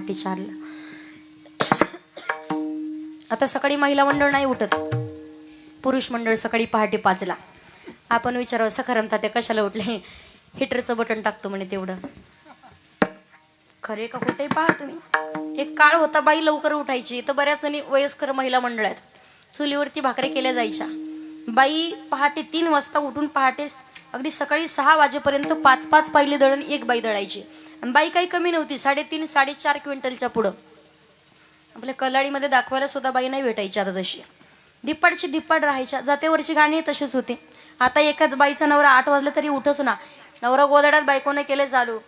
पहाटे चारला आता सकाळी महिला मंडळ नाही उठत. पुरुष मंडळ सकाळी पहाटे पाचला. आपण विचारावं सखाराम तात्या कशाला उठले? हिटरचं बटन टाकतो म्हणे तेवढं. खरे का कुठे पहा तुम्ही? एक काळ होता बाई लवकर उठायची. तर बऱ्याच जणी वयस्कर महिला मंडळ आहेत. चुलीवरती भाकरी केल्या जायच्या. बाई पहाटे तीन वाजता उठून पहाटे अगदी सकाळी सहा वाजेपर्यंत पाच पाच पाहिली दळण एक बाई दळायची. आणि बाई काही कमी नव्हती साडेतीन साडेचार क्विंटलच्या पुढं. आपल्या कलाडीमध्ये दाखवायला सुद्धा बाई नाही भेटायची आता तशी. धिप्पाडची धिप्पाड राहायच्या. जातेवरची गाणी तशीच होते. आता एकाच बाईचा नवरा आठ वाजला तरी उठच ना. नवरा गोदड्यात बायकोने केले चालू.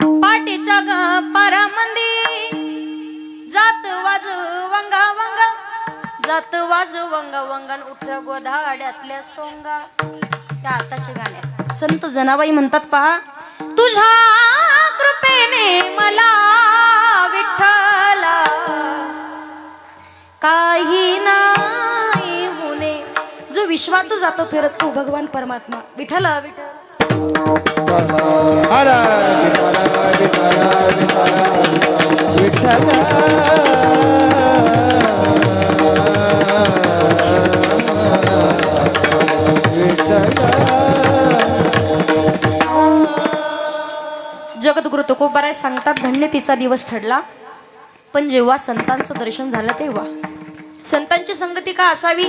पाटीच्या ग पारामंदी जात वाज वंगा वंगा जात वाज वंगा वंगान उठ गोधाड्यातल्या सोंगा. त्या आताच्या गाणे संत जनाबाई म्हणतात पहा तुझ्या कृपेने मला विठ्ठला. काही नाही होणे. जो विश्वाच जातो फिरत तो भगवान परमात्मा. विठ्ठला विठ्ठल. जगद्गुरु तुकोबाराय सांगतात धन्य तिचा दिवस ठरला. पण जेव्हा संतांचं दर्शन झालं तेव्हा. संतांची संगती का असावी?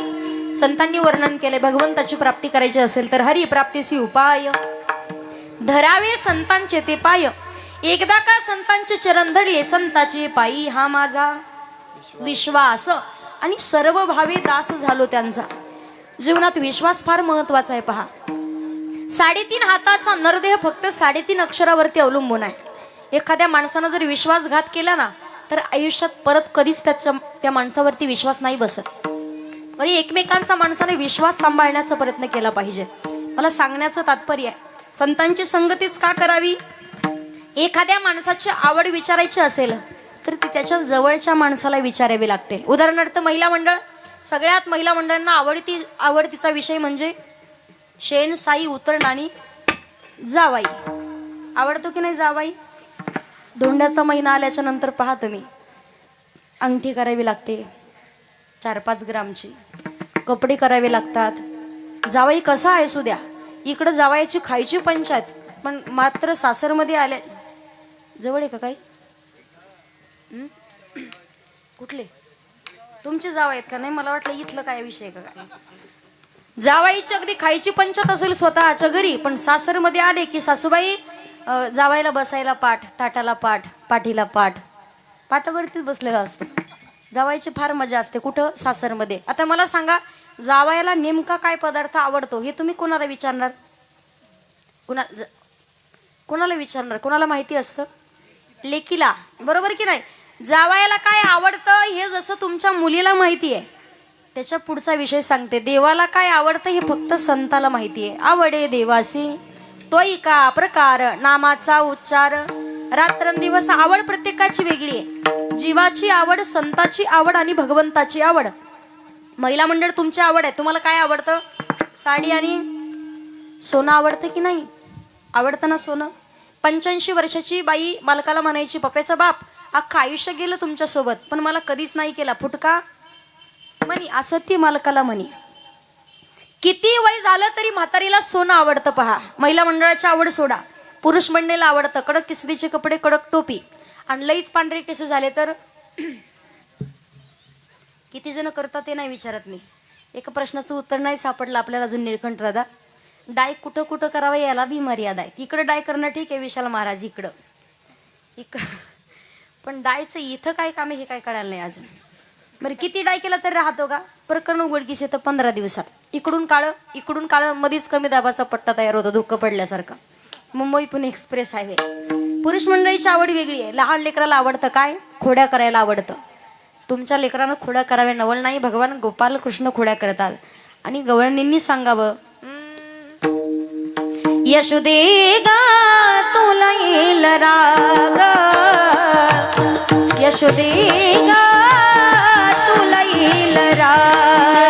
संतांनी वर्णन केले भगवंताची प्राप्ती करायची असेल तर हरी प्राप्तीसी उपाय. धरावे संतांचे ते पाय. एकदा का संतांचे चरण धरले संताचे पायी हा माझा विश्वास. आणि सर्व भावे दास झालो त्यांचा. जीवनात विश्वास फार महत्त्वाचा आहे पहा. साडेतीन हाताचा नरदेह फक्त साडेतीन अक्षरावरती अवलंबून आहे. एखाद्या माणसानं जर विश्वासघात केला ना तर आयुष्यात परत कधीच त्याच्या त्या माणसावरती विश्वास नाही बसत. आणि एकमेकांचा माणसाने विश्वास सांभाळण्याचा प्रयत्न केला पाहिजे. मला सांगण्याचं तात्पर्य आहे संतांची संगतीच का करावी? एखाद्या माणसाची आवड विचारायची असेल तर ती त्याच्या जवळच्या माणसाला विचारावी लागते. उदाहरणार्थ महिला मंडळ. सगळ्यात महिला मंडळांना आवडती आवडतीचा विषय म्हणजे शेण साई उतरण आणि जावाई. आवडतो की नाही जावाई? धोंड्याचा महिना आल्याच्यानंतर पहा तुम्ही. अंगठी करावी लागते. चार पाच ग्रामची. कपडे करावे लागतात. जावाई कसा आहे सुद्या? इकडं जावायची खायची पंचायत पण मात्र सासरमध्ये आल्या जवळ आहे का काही? कुठले? तुमचे जाव आहेत का नाही? मला वाटलं इथलं काय विषय आहे का काय? जावाईची अगदी खायची पंचायत असेल स्वतःच्या घरी पण सासरमध्ये आले की सासूबाई जावायला बसायला पाठ ताटाला पाठ पाठीला पाठ. पाटावरतीच बसलेला असतो. जावायची फार मजा असते कुठं? सासरमध्ये. आता मला सांगा जावायला नेमका काय पदार्थ आवडतो? हे तुम्ही कोणाला विचारणार? कुणा ज- कोणाला विचारणार? कोणाला माहिती असतं? लेकीला. बरोबर की नाही? जावायला काय आवडतं हे जसं तुमच्या मुलीला माहिती आहे. त्याच्या पुढचा विषय सांगते. देवाला काय आवडतं हे फक्त संताला माहिती आहे. आवडे देवासी तोई का प्रकार नामाचा उच्चार. रात्रंदिवस आवड प्रत्येकाची वेगळी आहे. जीवाची आवड संताची आवड आणि भगवंताची आवड. महिला मंडळ तुमची आवड आहे. तुम्हाला काय आवडतं? साडी आणि सोनं आवडतं की नाही? आवडतं ना सोनं? पंच्याऐंशी वर्षाची बाई मालकाला म्हणायची पप्याचा बाप अख्खं आयुष्य गेलं तुमच्यासोबत पण मला कधीच नाही केला. फुटका म्हणी असं ती मालकाला म्हणी. किती वय झालं तरी म्हातारीला सोनं आवडतं पहा. महिला मंडळाची आवड सोडा. पुरुष मंडळीला आवडतं. कडक किसरीचे कपडे कडक टोपी. आणि लईच पांढरे केस झाले तर किती जण करतात ते नाही विचारत मी. एका प्रश्नाचं उत्तर नाही सापडलं आपल्याला अजून निळकंठ दादा. डाय कुठं कुठं करावं याला बी मर्यादा आहे. इकडं डाय करणं ठीक आहे विशाल महाराज इकडं. इकडं पण डायचं इथं काय काम आहे हे काय कळायला नाही अजून. बरं किती डाय केला तरी राहतो का? प्रकरण उघडकीस येतं पंधरा दिवसात. इकडून काळं इकडून काळं मध्येच कमी दाबाचा पट्टा तयार होतो धुकं पडल्यासारखं. Mumbai Pune express highway. पुरुष मंडळीची आवड वेगळी आहे. लहान लेकराला आवडतं काय? खोड्या करायला आवडतं. तुमच्या लेकरानं खोड्या कराव्या नवल नाही. भगवान गोपाल कृष्ण खोड्या करतात. आणि गवळणींनी सांगावं यशुदे गा तुला येईल राग. यशोदे गा तुला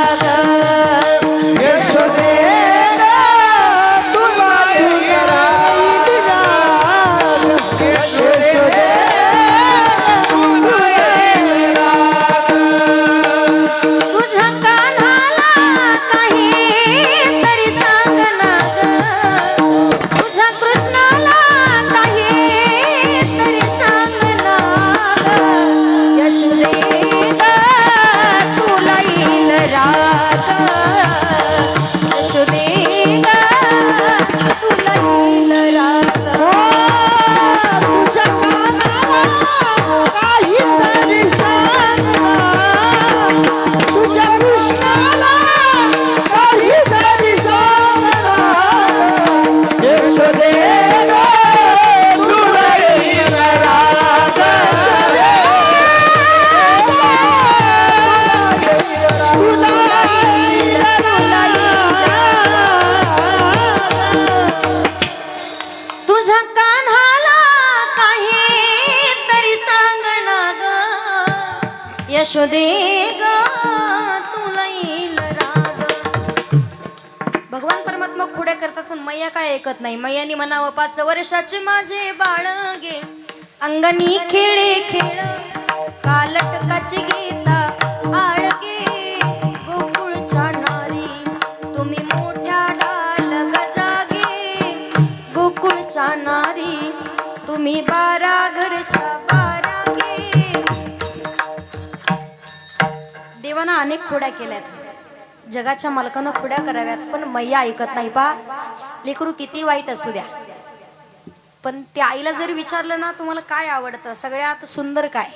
नाव पाच वर्षाचे माझे बाळ गे. अंगणी खेळे खेळ कालटकाची गीता आडगे गोकुळच्या नारी तुम्ही मोठ्या डाल गजागे गोकुळच्या नारी तुम्ही बारा घरच्या बारा गे देवानं अनेक खोड्या केल्यात. जगाच्या मालकानं खोड्या कराव्यात पण मैया ऐकत नाही पा. लेकरू किती वाईट असू द्या. पण त्या आईला जर विचारलं ना तुम्हाला काय आवडतं? सगळ्यात सुंदर काय?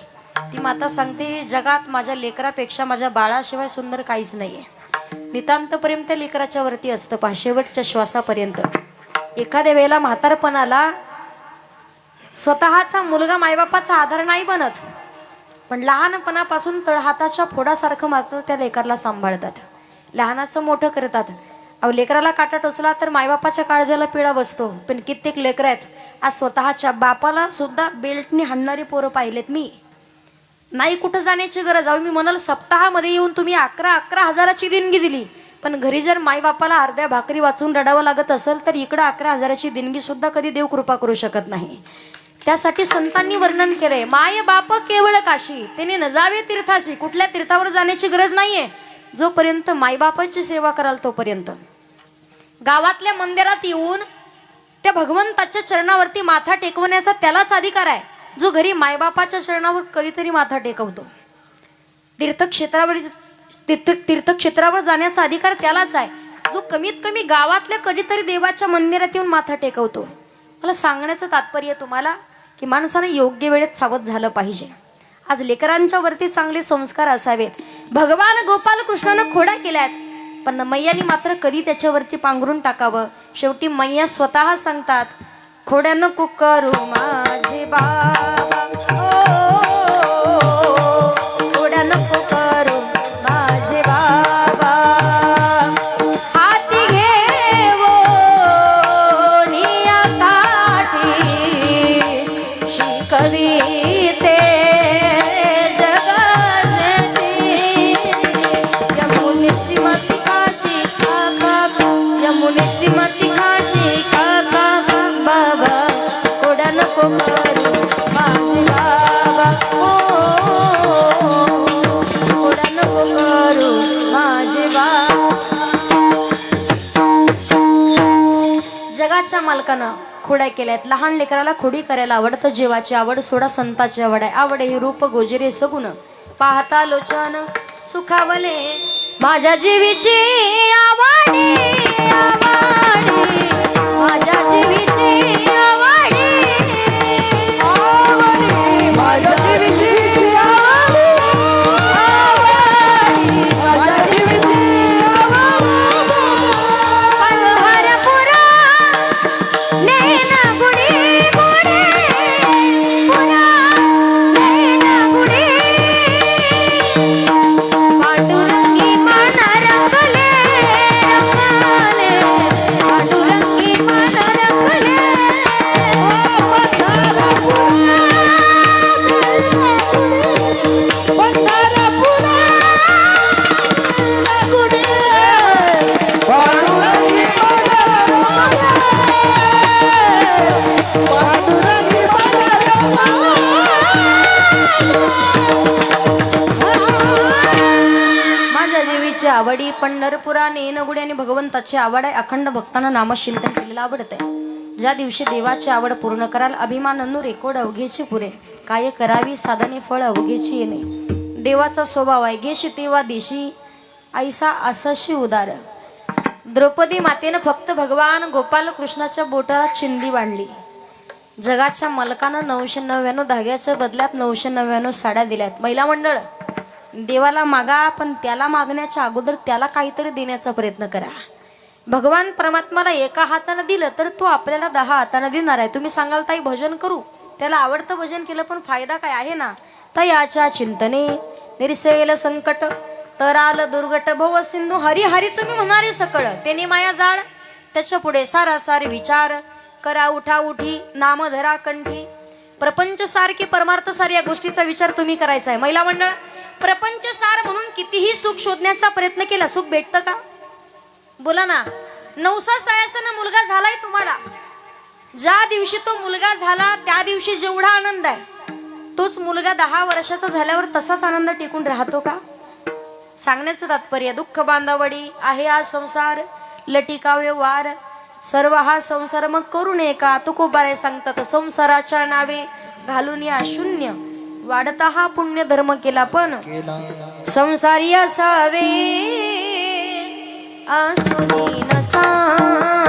ती माता सांगते जगात माझ्या लेकरापेक्षा माझ्या बाळाशिवाय सुंदर काहीच नाहीये. नितांत प्रेम त्या लेकराच्या वरती असतं पहा शेवटच्या श्वासापर्यंत. एखाद्या वेळेला म्हातारपणाला स्वतःचा मुलगा मायबापाचा आधार नाही बनत. पण लहानपणापासून तळहाताच्या फोडासारखं मात्र त्या लेकराला सांभाळतात. लहानाचं मोठं करतात. अहो लेकराला काटा टोचला तर मायबापाच्या काळजाला पिळा बसतो. पण कित्येक लेकरं आहेत आज स्वतःच्या बापाला सुद्धा बेल्टने हाणणारी पोरं पाहिलेत मी. नाही कुठं जाण्याची गरज? अहो मी म्हणाल सप्ताहामध्ये येऊन तुम्ही अकरा अकरा हजाराची देणगी दिली. पण घरी जर माईबापाला अर्ध्या भाकरी वाचून रडावं लागत असेल तर इकडं अकरा हजाराची देणगी सुद्धा कधी देव कृपा करू शकत नाही. त्यासाठी संतांनी वर्णन केलंय माय बाप केवळ काशी त्याने न जावे तीर्थाशी कुठल्या तीर्थावर जाण्याची गरज नाहीये. जोपर्यंत मायबापाची सेवा कराल तोपर्यंत. गावातल्या मंदिरात येऊन त्या भगवंताच्या चरणावरती माथा टेकवण्याचा त्यालाच अधिकार आहे जो घरी मायबापाच्या चरणावर कधीतरी माथा टेकवतो. तीर्थक्षेत्रावर तीर्थ तीर्थक्षेत्रावर जाण्याचा अधिकार त्यालाच आहे जो कमीत कमी गावातल्या कधीतरी देवाच्या मंदिरात येऊन माथा टेकवतो. मला सांगण्याचं तात्पर्य तुम्हाला की माणसानं योग्य वेळेत सावध झालं पाहिजे. आज लेकरांच्या वरती चांगले संस्कार असावेत. भगवान गोपाल कृष्णानं खोड्या केल्यात. पण मैयानी मात्र कधी त्याच्यावरती पांघरून टाकावं. शेवटी मैया स्वतः सांगतात खोड्यानं कुकरू करू माझे बा जगाच्या मालकानं खोड्या केल्या आहेत लहान लेकराला खोडी करायला आवडतं जीवाची आवड सोडा संताची आवड आहे. आवड ही रूप गोजरे सगुण. पाहता लोचन सुखावले. माझ्या जीवीची आवडी आवडी. माझ्या जीवी पंढरपुराने पंढरपुरा आणि भगवंताची आवड आहे. अखंड भक्तांना नामचिंतन केलेलं आवडत आहे ज्या दिवशी देवाची आवड पूर्ण कराल अभिमान अन्नू रेकोड अवघेची पुरे. काय करावी साधने फळ अवघेची येणे. देवाचा स्वभाव आहे घेशी तेव्हा देशी. ऐसा असशी उदार. द्रौपदी मातेनं फक्त भगवान गोपाल कृष्णाच्या बोटाला चिंदी बांधली. जगाच्या मालकानं नऊशे नव्याण्णव धाग्याच्या बदल्यात नऊशे नव्याण्णव साड्या दिल्यात. महिला मंडळ देवाला मागा पण त्याला मागण्याच्या अगोदर त्याला काहीतरी देण्याचा प्रयत्न करा. भगवान परमात्माला एका हातानं दिलं तर तो आपल्याला दहा हातानं देणार आहे. तुम्ही सांगाल ताई भजन करू. त्याला आवडतं भजन केलं पण फायदा काय आहे ना? तयाच्या चिंतने निरसेल संकट तर आलं दुर्गट भव सिंधू हरी हरी तुम्ही म्हणारे सकळ त्याने माया जाळ त्याच्या पुढे सारासार विचार करा उठा उठी नाम धरा कंठी प्रपंच सार की परमार्थ सार या गोष्टीचा विचार तुम्ही करायचा आहे महिला मंडळ प्रपंच सार म्हणून कितीही सुख शोधण्याचा प्रयत्न केला सुख भेटतं का? बोला ना. नवसा सायासाना मुलगा झालाय तुम्हाला. ज्या दिवशी तो मुलगा झाला त्या दिवशी जेवढा आनंद आहे तोच मुलगा दहा वर्षाचा झाल्यावर तसाच आनंद टिकून राहतो का? सांगण्याचं तात्पर्य दुःख बांधावडी आहे हा संसार लटिका व्यवहार सर्व हा संसार मग करू नये का तुकोबारे सांगतात संसाराच्या नावे घालून या शून्य. वाढता हा पुण्य धर्म केला पण संसारी असावे. आसुनी नसावे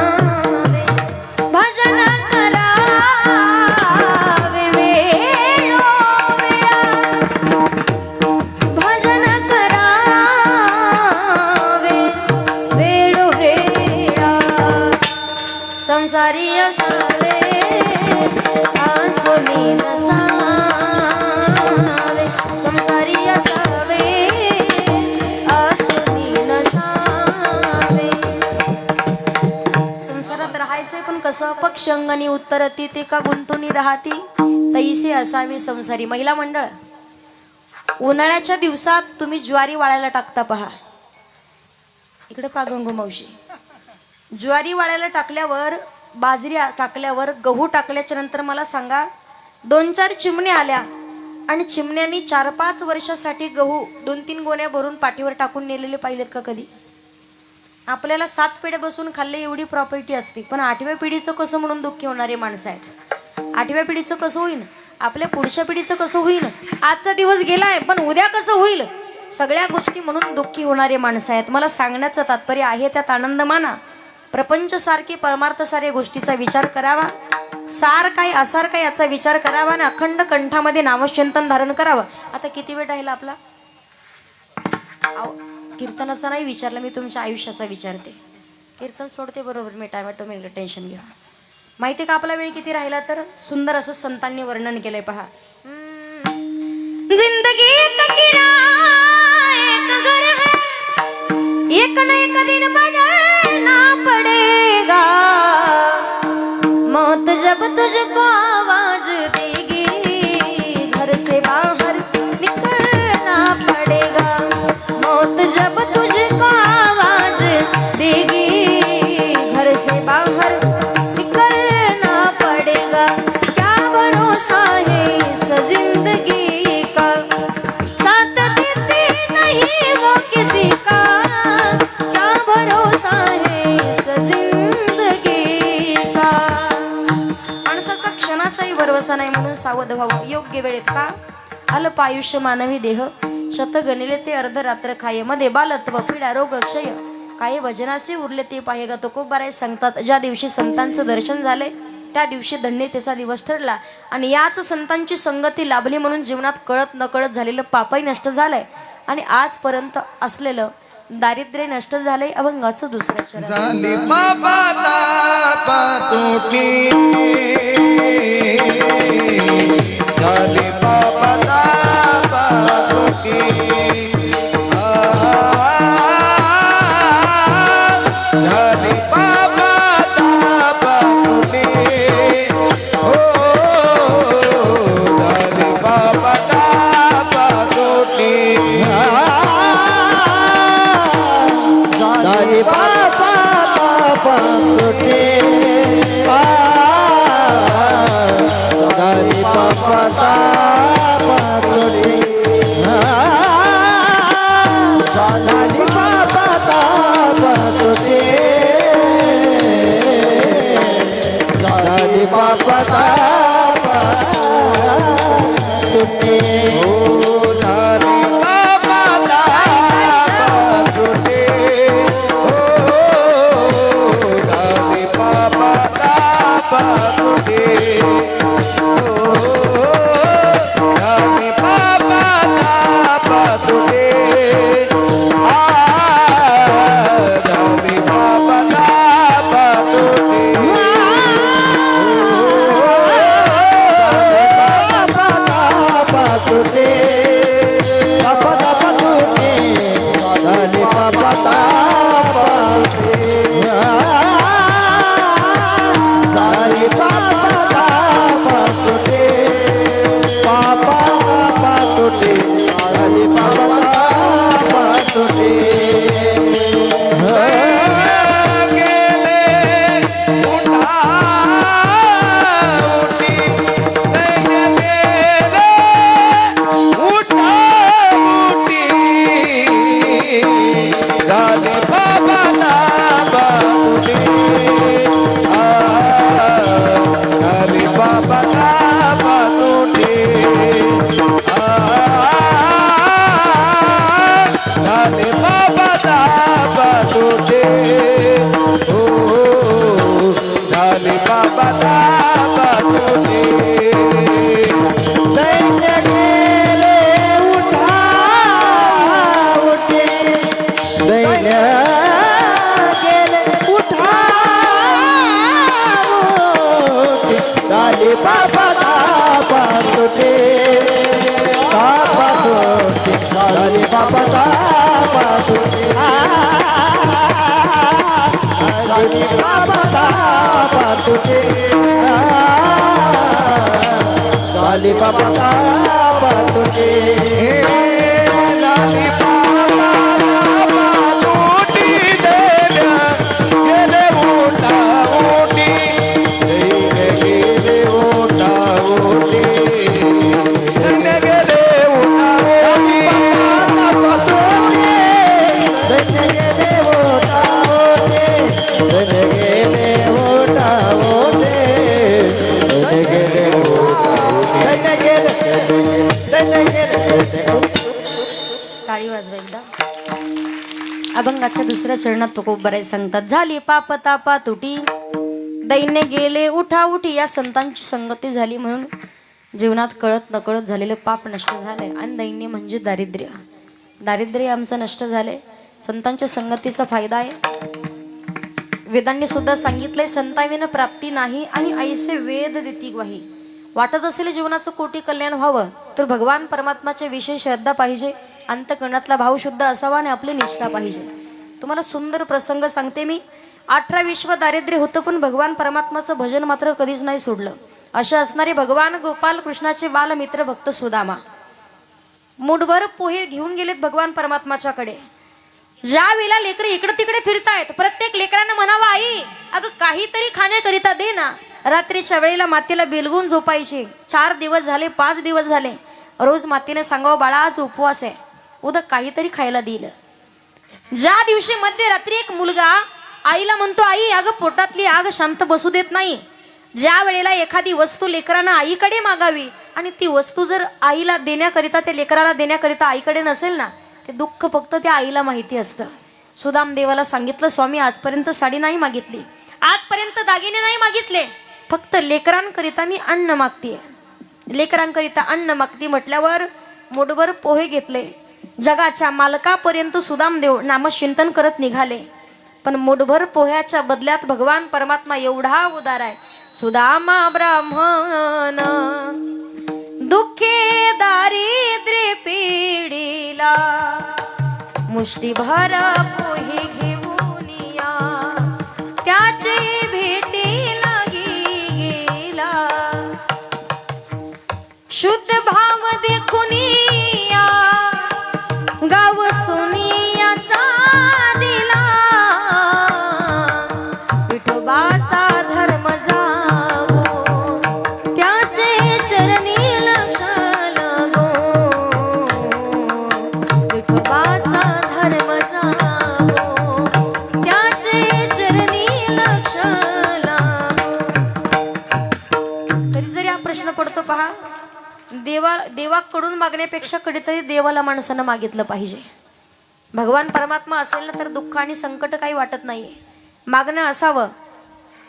कसं पक्षंगणी उत्तरती ते का गुंतुनी राहती? तैसे असावी संसारी. महिला मंडळ उन्हाळ्याच्या दिवसात तुम्ही ज्वारी वाळायला टाकता पहा. इकडे पहा मावशी. ज्वारी वाळायला टाकल्यावर बाजरी टाकल्यावर गहू टाकल्याच्या नंतर मला सांगा दोन चार चिमण्या आल्या आणि चिमण्यांनी चार पाच वर्षासाठी गहू दोन तीन गोण्या भरून पाठीवर टाकून नेलेले पाहिलेत का कधी? आपल्याला सात पिढ्या बसून खाल्ले एवढी प्रॉपर्टी असते. पण आठव्या पिढीचं कसं म्हणून दुःखी होणारे माणसं आहेत? आठव्या पिढीचं कसं होईल आपल्या पुढच्या पिढीचं कसं होईल आजचा दिवस गेलाय पण उद्या कसं होईल? सगळ्या गोष्टी म्हणून दुःखी होणारे माणसं आहेत. मला सांगण्याचं तात्पर्य आहे त्यात आनंद माना. प्रपंच सारखी परमार्थ सारे गोष्टीचा विचार करावा. सार काय असार काय याचा विचार करावा आणि अखंड कंठामध्ये नामचिंतन धारण करावं. आता किती वेळ राहिला आपला? अहो, कीर्तनाचा नाही विचारलं मी तुमच्या आयुष्याचा विचारते. कीर्तन सोडते बरोबर मी टायमॅटो मी टेन्शन घ्या माहिती आहे का आपला वेळ किती राहिला तर? सुंदर असं संतांनी वर्णन केलंय पहा. जिंदगी एक एक न एक दिन क्षणाचाही नाही म्हणून सावध व्हावं. योग्य वेळेत का? अल्प आयुष्य मानवी देह. शत गणिले ते अर्ध रात्र खाये मध्ये बालत्व पिढा रोग क्षय. काही वजनाचे उरले ते पाहे गा तुकोबाराय सांगतात. ज्या दिवशी संतांचं दर्शन झाले त्या दिवशी धन्यतेचा दिवस ठरला. आणि याच संतांची संगती लाभली म्हणून जीवनात कळत नकळत झालेलं पापही नष्ट झालंय. आणि आजपर्यंत असलेलं दारिद्र्य नष्ट झालंय अभंगाचं दुसरं चरण तुटे दाबा तुटे बापा बाबा दाबा बापा झाली बाबा बापा तुटे झाली अभंगाच्या दुसऱ्या चरणात तुकोबराय सांगतात झाली पाप तापा तुटी. दैन्य गेले उठा उठी. या संतांची संगती झाली म्हणून जीवनात कळत नकळत झालेलं पाप नष्ट झालंय. आणि दैन्य म्हणजे दारिद्र्य. दारिद्र्य आमचं नष्ट झालंय. संतांच्या संगतीचा फायदा आहे. वेदांनी सुद्धा सांगितलंय संताविन प्राप्ती नाही आणि ऐसे वेद देती ग्वाही. वाटत असेल जीवनाचं कोटी कल्याण व्हावं तर भगवान परमात्माच्या विषयी श्रद्धा पाहिजे. अंतकरणातला भाव शुद्ध असावा आणि आपली निष्ठा पाहिजे. तुम्हाला सुंदर प्रसंग सांगते मी. अठरा विश्व दारिद्र्य होतं पण भगवान परमात्माचं भजन मात्र कधीच नाही सोडलं. असे असणारे भगवान गोपाल कृष्णाचे बालमित्र भक्त सुदामा. मुठभर पोहे घेऊन गेलेत भगवान परमात्माच्याकडे. ज्या वेळेला लेकरं इकडे तिकडे फिरतायत प्रत्येक लेकरांना म्हणावं आई अगं काहीतरी खाण्याकरिता दे ना. रात्रीच्या वेळेला मातीला बिलगून झोपायची. चार दिवस झाले पाच दिवस झाले. रोज मातीने सांगावं बाळा आज उपवास आहे. उद्या काहीतरी खायला दिलं. ज्या दिवशी मध्यरात्री एक मुलगा आईला म्हणतो आई अगं पोटातली आग शांत बसू देत नाही. ज्या वेळेला एखादी वस्तू लेकरांना आईकडे मागावी आणि ती वस्तू जर आईला देण्याकरिता त्या लेकराला देण्याकरिता आईकडे नसेल ना ते दुःख फक्त त्या आईला माहिती असतं. सुदाम देवाला सांगितलं स्वामी आजपर्यंत साडी नाही मागितली. आजपर्यंत दागिने नाही मागितले. फक्त लेकरांकरिता मी अन्न मागतीये. लेकरांकरिता अन्न मागती म्हटल्यावर मोठभर पोहे घेतले. जगाच्या मालकापर्यंत सुदामदेव नामचिंतन करत निघाले. पण मुठभर पोह्याच्या बदल्यात भगवान परमात्मा एवढा उदार आहे. सुदामा ब्राह्मण दुखे दारिद्र्य पिढीला मुष्टीभर पोहे घेऊन या. त्याचे भेटी लागी गेला. शुद्ध भाव देखून देवा देवाकडून मागण्यापेक्षा कधीतरी देवाला माणसानं मागितलं पाहिजे. भगवान परमात्मा असेल ना तर दुःख आणि संकट काही वाटत नाही मागणं असावं.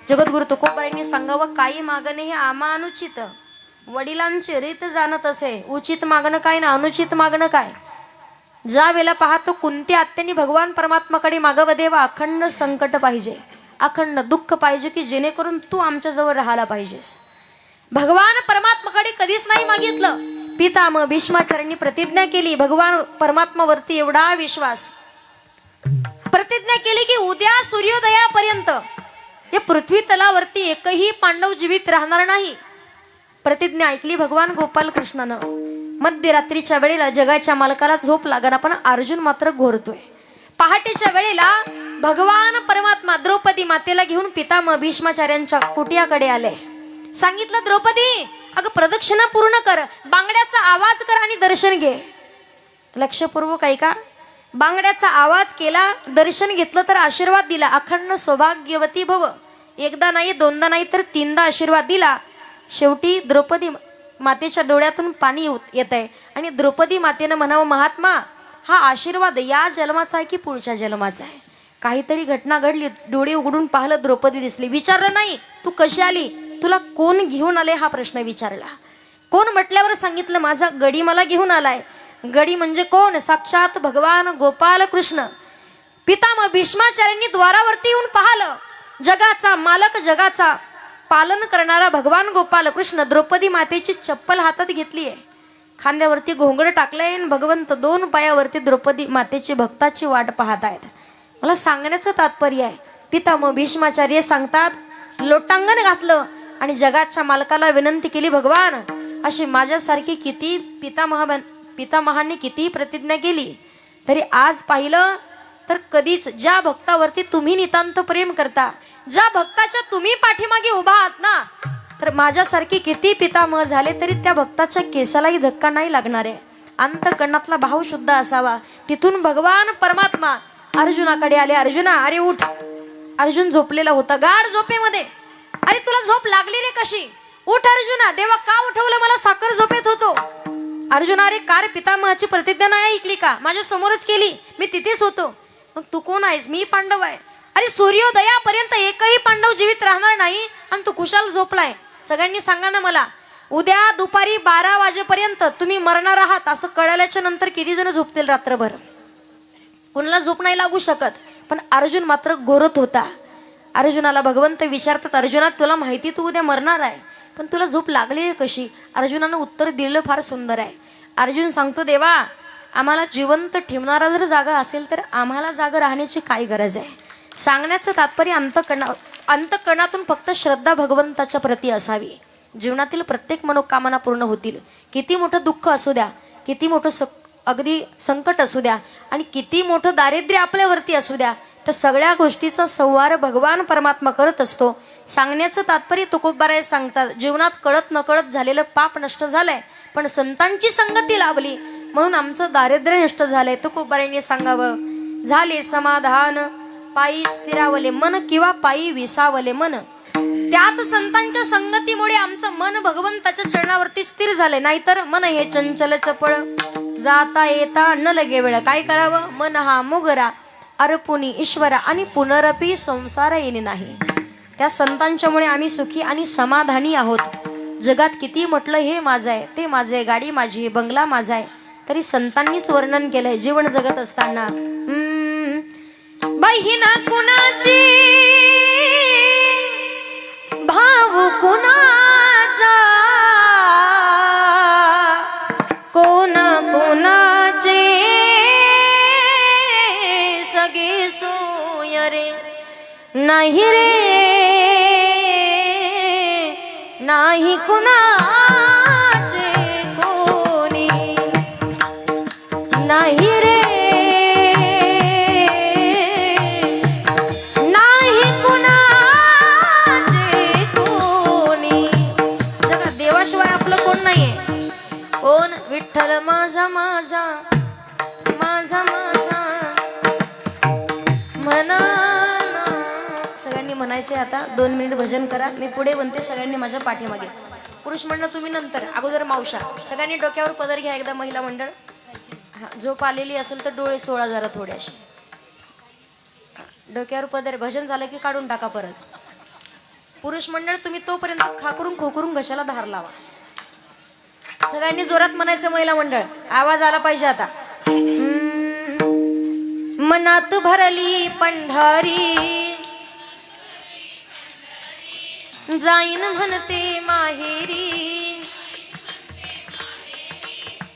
जगद्गुरु तुकोबाईंनी सांगावं काही मागणे हे आमा अनुचित. वडिलांचे रीत जाणत असे. उचित मागणं काय ना अनुचित मागणं काय? ज्या वेळेला पाहतो कोणत्या आत्याने भगवान परमात्माकडे मागावं देवा अखंड संकट पाहिजे. अखंड दुःख पाहिजे की जेणेकरून तू आमच्याजवळ राहायला पाहिजेस. भगवान परमात्माकडे कधीच नाही मागितलं. पितामह भीष्माचार्यांनी प्रतिज्ञा केली भगवान परमात्मावरती एवढा विश्वास. प्रतिज्ञा केली की उद्या सूर्योदयापर्यंत हे पृथ्वी तलावरती एकही पांडव जीवित राहणार नाही. प्रतिज्ञा ऐकली भगवान गोपाल कृष्णानं मध्यरात्रीच्या वेळेला जगाच्या मालकाला झोप लागणार पण अर्जुन मात्र घोरतोय. पहाटेच्या वेळेला भगवान परमात्मा द्रौपदी मातेला घेऊन पितामह भीष्माचार्यांच्या कुटियाकडे आले. सांगितलं द्रौपदी? अगं प्रदक्षिणा पूर्ण कर. बांगड्याचा आवाज कर आणि दर्शन घे. लक्षपूर्वक ऐका. बांगड्याचा आवाज केला दर्शन घेतलं तर आशीर्वाद दिला. अखंड सौभाग्यवती भव. एकदा नाही दोनदा नाही तर तीनदा आशीर्वाद दिला. शेवटी द्रौपदी मातेच्या डोळ्यातून पाणी येत आहे आणि द्रौपदी मातेनं म्हणावं महात्मा हा आशीर्वाद या जन्माचा आहे की पुढच्या जन्माचा आहे? काहीतरी घटना घडली. डोळे उघडून पाहिलं द्रौपदी दिसली. विचारलं नाही तू कशी आली? तुला कोण घेऊन आले हा प्रश्न विचारला? कोण म्हटल्यावर सांगितलं माझा गडी मला घेऊन आलाय. गडी म्हणजे कोण? साक्षात भगवान गोपाल कृष्ण. पितामह भीष्माचार्यांनी द्वारावरती येऊन पाहिलं. जगाचा मालक जगाचा पालन करणारा भगवान गोपाल कृष्ण द्रौपदी मातेची चप्पल हातात घेतलीये. खांद्यावरती घोंगड टाकलंय भगवंत दोन पायावरती द्रौपदी मातेची भक्ताची वाट पाहत आहेत. मला सांगण्याचं तात्पर्य आहे पितामह भीष्माचार्य सांगतात लोटांगण घातलं आणि जगाच्या मालकाला विनंती केली भगवान अशी माझ्यासारखी किती पितामहा पितामहांनी किती प्रतिज्ञा केली? तरी आज पाहिलं तर कधीच ज्या भक्तावरती तुम्ही नितांत प्रेम करता ज्या भक्ताच्या तुम्ही पाठीमागे उभा आहात ना तर माझ्यासारखी किती पितामह झाले तरी त्या भक्ताच्या केसालाही धक्का नाही लागणार आहे. अंतकरणातला भाव शुद्ध असावा. तिथून भगवान परमात्मा अर्जुनाकडे आले. अर्जुना अरे उठ. अर्जुन झोपलेला होता. गार झोपेमध्ये. अरे तुला झोप लागली रे कशी? उठ अर्जुना देवा का उठवलं मला? साखर झोपेत होतो. अर्जुना अरे कार पितामहाची प्रतिज्ञा नाही ऐकली का? माझ्या समोरच केली. मी तिथेच होतो. मग तू कोण आहेस? मी पांडव आहे. अरे सूर्योदयापर्यंत एकही पांडव जीवित राहणार नाही आणि तू कुशाल झोपलाय. सगळ्यांनी सांगा ना मला उद्या दुपारी बारा वाजेपर्यंत तुम्ही मरणार आहात असं कळल्याच्या नंतर किती जण झोपतील रात्रभर? कुणाला झोप नाही लागू शकत पण अर्जुन मात्र घोरत होता. अर्जुनाला भगवंत विचारतात अर्जुना तुला माहिती तू उद्या मरणार आहे. पण तुला झोप लागली आहे कशी अर्जुनानं उत्तर दिलं फार सुंदर आहे. अर्जुन सांगतो देवा आम्हाला जिवंत ठेवणारा जर जागा असेल तर आम्हाला जागा राहण्याची काय गरज आहे? सांगण्याचं तात्पर्य अंतकणा अंतकणातून फक्त श्रद्धा भगवंताच्या प्रती असावी. जीवनातील प्रत्येक मनोकामना पूर्ण होतील. किती मोठं दुःख असू द्या किती मोठं स अगदी संकट असू द्या आणि किती मोठं दारिद्र्य आपल्यावरती असू द्या तर सगळ्या गोष्टीचा संवार भगवान परमात्मा करत असतो. सांगण्याचं तात्पर्य तुकोबाराय सांगतात जीवनात कळत नकळत झालेलं पाप नष्ट झालंय पण संतांची संगती लाभली. म्हणून आमचं दारिद्र्य नष्ट झालंय तुकोबारायने सांगावं. झाले समाधान पायी स्थिरावले मन किंवा पायी विसावले मन. त्याच संतांच्या संगतीमुळे आमचं मन भगवंताच्या चरणावरती स्थिर झाले नाहीतर मन हे चंचल चपळ जाता येता न लगे वेळ. काय करावं? मन हा मुगरा. अरपुनी ईश्वर आणि पुनरपी संसार येणे नाही. त्या संतांच्यामुळे आम्ही सुखी आणि समाधानी आहोत. जगात किती म्हटलं हे माझं आहे ते माझं आहे गाडी माझी आहे बंगला माझा आहे. तरी संतांनीच वर्णन केलंय जीवन जगत असताना. हम्म, बहिणा कुणाची? भाऊ कुणा नाही रे. नाही कुणा आता दोन मिनिट भजन करा. मी पुढे म्हणते सगळ्यांनी माझ्या पाठीमागे. पुरुष मंडळ तुम्ही नंतर. अगोदर मावशा. सगळ्यांनी डोक्यावर पदर घ्या एकदा महिला मंडळ. झोप आलेली असेल तर डोळे चोळा जरा थोडेसे. डोक्यावर पदर. भजन झालं की काढून टाका परत. पुरुष मंडळ तुम्ही तोपर्यंत खाकरून खोकरून घशाला धार लावा. सगळ्यांनी जोरात म्हणायचं महिला मंडळ. आवाज आला पाहिजे आता. हम्म. मनात भरली पंढरी. जाईन म्हणते माहेरी.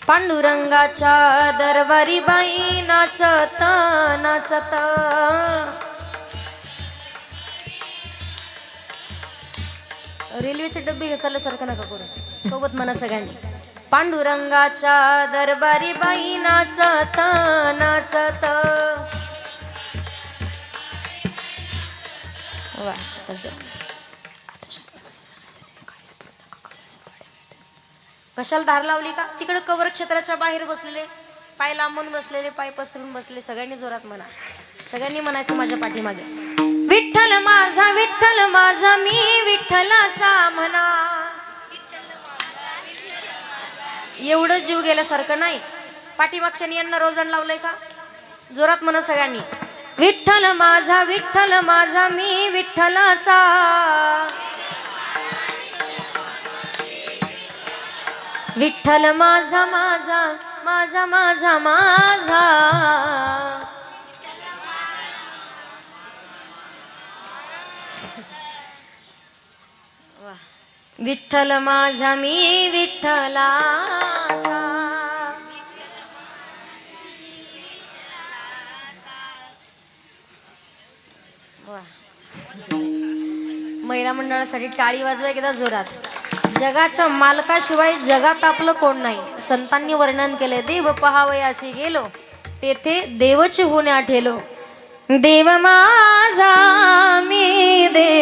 पांडुरंगाच्या दरबारी बाई नाचत नाचत. रेल्वेचे डबे घसरल्यासारखं नका करू. सोबत म्हणा सगळ्यांनी. पांडुरंगाच्या दरबारी बाई नाचत नाचत. वा, आता जा. आता शांत बसा, सगळ्या काहीच बोलू नका, काहीच पाड्या मिळते. कशाला धार लावली का? तिकडे कवर क्षेत्राच्या बाहेर बसलेले पाय लांबून बसलेले पाय पसरून बसले सगळ्यांनी जोरात म्हणा. सगळ्यांनी म्हणायचं माझ्या पाठीमागे. विठ्ठल माझा विठ्ठल माझा मी विठ्ठलाचा म्हणा. एवढं जीव गेल्यासारखं नाही. पाठीमागच्या यांना रोजण लावलंय का? जोरात म्हणा सगळ्यांनी. विठ्ठल माझा विठ्ठल माझा मी विठ्ठलाचा. विठ्ठल माझा माझा माझा माझा माझा वा. विठ्ठल माझा मी विठ्ठला वा. महिला मंडळासाठी टाळी वाजवा एकदा जोरात जगाच्या मालकाशिवाय जगात आपलं कोण नाही? संतांनी वर्णन केले देव पहावयासी असे गेलो तेथे देवचे होण्या ठेलो. देव माझा मी देव